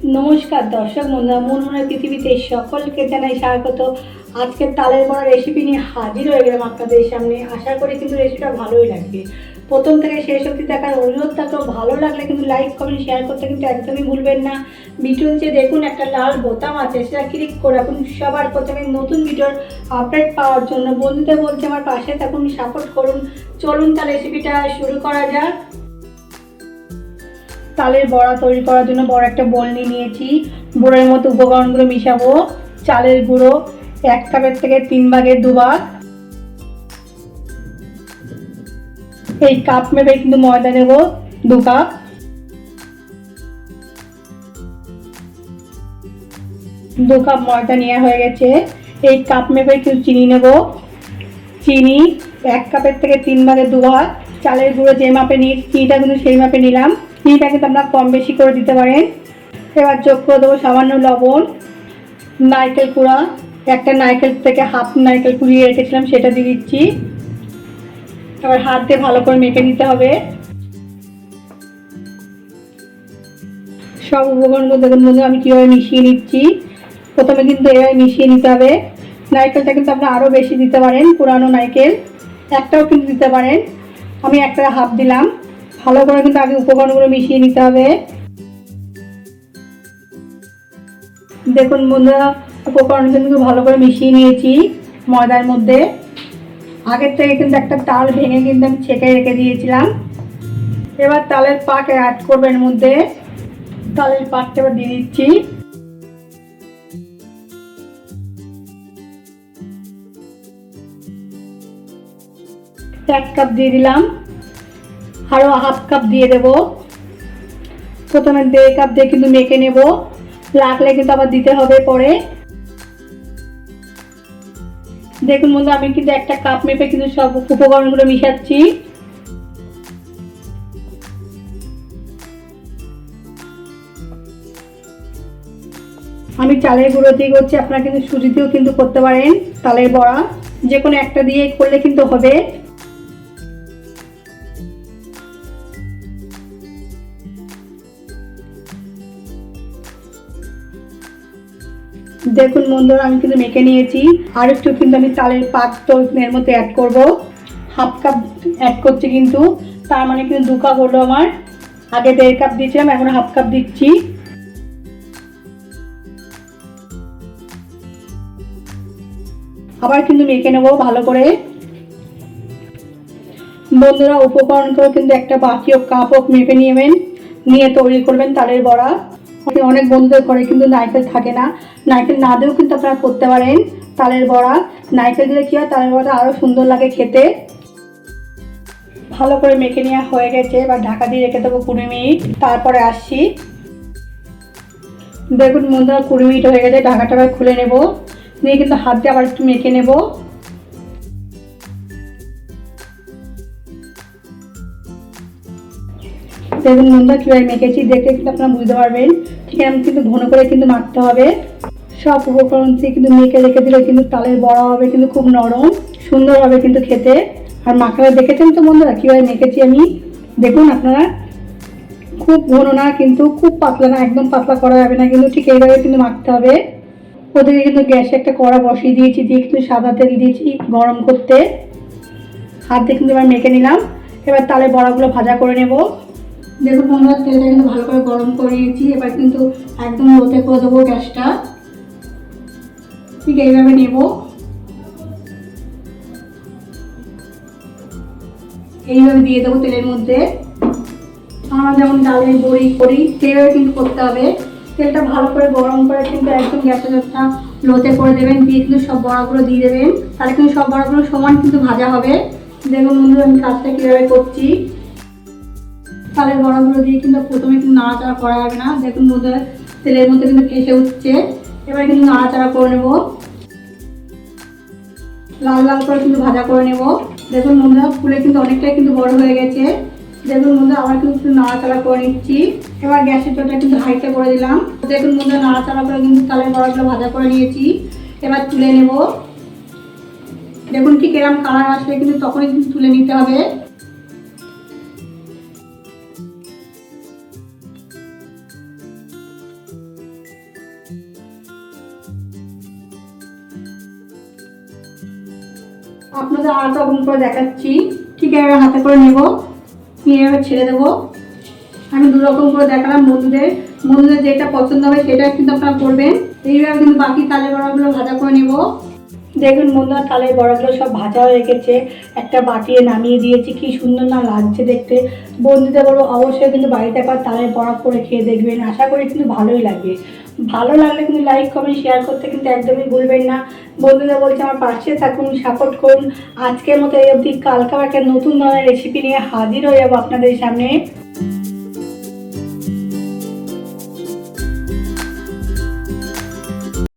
নমস্কার দর্শক বন্ধুরা মন মনে পৃথিবীতে সকলকে জানাই স্বাগত। আজকে তালের বড়া রেসিপি নিয়ে হাজির হয়ে গেলাম আপনাদের সামনে। আশা করি কিন্তু রেসিপিটা ভালোই লাগবে। প্রথম থেকে শেষ অবধি দেখার অনুরোধ থাকল, ভালো লাগলে কিন্তু লাইক কমেন্ট শেয়ার করতে কিন্তু একদমই ভুলবেন না। ভিডিও যে দেখুন একটা লাল বোতাম আছে, সেটা ক্লিক করে এখন সবার প্রথমে নতুন ভিডিওর আপডেট পাওয়ার জন্য বন্ধুদের বলছে, আমার পাশে থাকুন সাপোর্ট করুন। চলুন তার রেসিপিটা শুরু করা যাক। তালের বড়া তৈরি করার জন্য বড় একটা বোল নিয়ে নিয়েছি। বোলের মতো উপকরণগুলো মিশাবো। চালের গুঁড়ো এক কাপের থেকে তিন ভাগের দু ভাগ। এই কাপ মেপে কিন্তু ময়দা নেব দু কাপ। দু কাপ ময়দা নেওয়া হয়ে গেছে। এই কাপ মেপে কিন্তু চিনি নেব। চিনি এক কাপের থেকে তিন ভাগের দু ভাগ। চালের গুঁড়ো যে মাপে নিই চিনিটা কিন্তু সেই মাপে নিলাম। চিনিটা কিন্তু আপনারা কম বেশি করে দিতে পারেন এবার যোগ করে দেবো, সামান্য লবণ, নারকেল কুড়া। একটা নারকেল থেকে হাফ নারকেল কুড়িয়ে রেখেছিলাম, সেটা দিয়ে দিচ্ছি। এবার হাত দিয়ে ভালো করে মেখে নিতে হবে। সব উপকরণগুলো দেখুন বন্ধু আমি কীভাবে মিশিয়ে নিচ্ছি। প্রথমে কিন্তু এভাবে মিশিয়ে নিতে হবে। নারকেলটা কিন্তু আপনি আরও বেশি দিতে পারেন, পুরানো নারকেল। একটাও কিন্তু দিতে পারেন। আমি একটা হাফ দিলাম। ভালো করে কিন্তু আগে উপকরণগুলো মিশিয়ে নিতে হবে। দেখুন বন্ধুরা উপকরণটা কিন্তু ভালো করে মিশিয়ে নিয়েছি ময়দার মধ্যে। আগের থেকে কিন্তু একটা তাল ভেঙে কিন্তু আমি ছেঁকে রেখে দিয়েছিলাম। এবার তালের পাক অ্যাড করব এর মধ্যে। তালের পাকটা এবার দিয়ে দিচ্ছি। এক কাপ দিয়ে দিলাম। আরও হাফ কাপ দিয়ে দেব। প্রথমে দেড় কাপ দিয়ে কিন্তু মেখে নেব। লাগলে কিন্তু আবার দিতে হবে পরে। দেখুন বন্ধু আমি কিন্তু একটা কাপ মেপে কিন্তু সব উপকরণগুলো মিশাচ্ছি। আমি চালের গুঁড়ো দিয়ে করছি, আপনারা কিন্তু সুজি দিয়েও কিন্তু করতে পারেন। তালের বড়া যে কোনো একটা দিয়ে করলে কিন্তু হবে। দেখুন বন্ধুরা, আমি কিন্তু মেখে নিয়েছি। আর একটু কিন্তু আমি চালের পাক তো এর মধ্যে অ্যাড করব। হাফ কাপ অ্যাড করছি কিন্তু। তার মানে কিন্তু দু কাপ হলো আমার। আগে দেড় কাপ দিয়েছিলাম, এখন হাফ কাপ দিচ্ছি। আবার কিন্তু মেখে নেব ভালো করে। বন্ধুরা উপকরণগুলো কিন্তু একটা বাকি হোক কাপ হোক মেপে নেবেন। নিয়ে তৈরি করবেন তালের বড়া। অনেক বন্ধুদের ঘরে কিন্তু নারকেল থাকে না। নারকেল না দিয়েও কিন্তু আপনারা করতে পারেন তালের বড়া। নারকেল দিলে কী হয়? তালের বড়াটা আরও সুন্দর লাগে খেতে। ভালো করে মেখে নেওয়া হয়ে গেছে। এবার ঢাকা দিয়ে রেখে দেবো কুড়ি মিনিট। তারপরে আসছি। দেখুন বন্ধুরা, কুড়ি মিনিট হয়ে গেছে। ঢাকাটা খুলে নেব। নিয়ে কিন্তু হাত দিয়ে আবার একটু মেখে নেব। দেখুন বন্ধুরা, কীভাবে মেখেছি? দেখে কিন্তু আপনারা বুঝতে পারবেন। ঠিক আমি কিন্তু ঘন করে কিন্তু মাখতে হবে। সব উপকরণ দিয়ে কিন্তু মেখে রেখে দিলে কিন্তু তালের বড়া হবে, কিন্তু খুব নরম, সুন্দর হবে কিন্তু খেতে। আর মাখাটা দেখেছেন তো বন্ধুরা? কীভাবে মেখেছি আমি? দেখুন আপনারা। খুব ঘন না, কিন্তু খুব পাতলা না, একদম পাতলা করা যাবে না, কিন্তু ঠিক এইভাবে কিন্তু মাখতে হবে। ওদেরকে কিন্তু গ্যাসে একটা কড়া বসিয়ে দিয়েছি, দিয়ে কিন্তু সাদা তেল দিয়েছি গরম করতে। হাত দিয়ে কিন্তু এবার মেখে নিলাম। এবার তালে বড়াগুলো ভাজা করে নেব। দেখুন বন্ধুরা, তেলটা কিন্তু ভালো করে গরম করে নিয়েছি এবার কিন্তু একদম লোতে করে দেবো গ্যাসটা। ঠিক এইভাবে নেব। এইভাবে দিয়ে দেবো তেলের মধ্যে। আমরা যেমন ডালের বড়ি করি সেইভাবে কিন্তু করতে হবে। তেলটা ভালো করে গরম করে কিন্তু একদম গ্যাসের একটা লোতে করে দেবেন, দিয়ে কিন্তু সব বড়াগুলো দিয়ে দেবেন। তাহলে কিন্তু সব বড়াগুলো সমান কিন্তু ভাজা হবে। দেখুন বন্ধুরা, আমি কাজটা কীভাবে করছি। তাহলে বড়াগুলো দিয়ে কিন্তু প্রথমে কিন্তু নাড়াচাড়া করা যাবে না। দেখুন বন্ধুরা, তেলের মধ্যে কিন্তু ভেসে উঠছে। এবার কিন্তু নাড়াচাড়া করে নেব। লাল লাল করে কিন্তু ভাজা করে নেব। দেখুন বন্ধুরা, ফুলে কিন্তু অনেকটাই কিন্তু বড় হয়ে গেছে। দেখুন বন্ধুরা, আবার কিন্তু নাড়াচাড়া করে নিচ্ছি। এবার গ্যাসের চোটা কিন্তু হাইতে করে দিলাম। দেখুন বন্ধুরা, নাড়াচাড়া করে কিন্তু তালের বড়াগুলো ভাজা করে নিয়েছি। এবার তুলে নেব। দেখুন ঠিক এরকম কালার আসলে কিন্তু তখনই কিন্তু তুলে নিতে হবে। আপনাদের আর রকম করে দেখাচ্ছি। ঠিক এভাবে হাতে করে নেব? নিয়ে এভাবে ছেড়ে দেবো? আমি দু রকম করে দেখালাম বন্ধুদের বন্ধুদের যেটা পছন্দ হবে সেটা কিন্তু আপনারা করবেন। এইভাবে কিন্তু বাকি তালের বড়াগুলো ভাজা করে নেব। দেখুন বন্ধুরা তালের বড়াগুলো সব ভাজা হয়ে গেছে। একটা বাটিয়ে নামিয়ে দিয়েছি। কি সুন্দর না লাগছে দেখতে। বন্ধুদের বলো অবশ্যই কিন্তু বাড়িতে একবার তালের বড়া করে খেয়ে দেখবেন। আশা করি কিন্তু ভালোই লাগবে। ভালো লাগলে কিন্তু লাইক কমেন্ট শেয়ার করতে কিন্তু একদমই ভুলবেন না। বন্ধুরা বলছে আমার পাশে থাকুন সাপোর্ট করুন। আজকের মতো এই অবধি কালকে একটা নতুন ধরনের রেসিপি নিয়ে হাজির হয়ে যাব আপনাদের সামনে।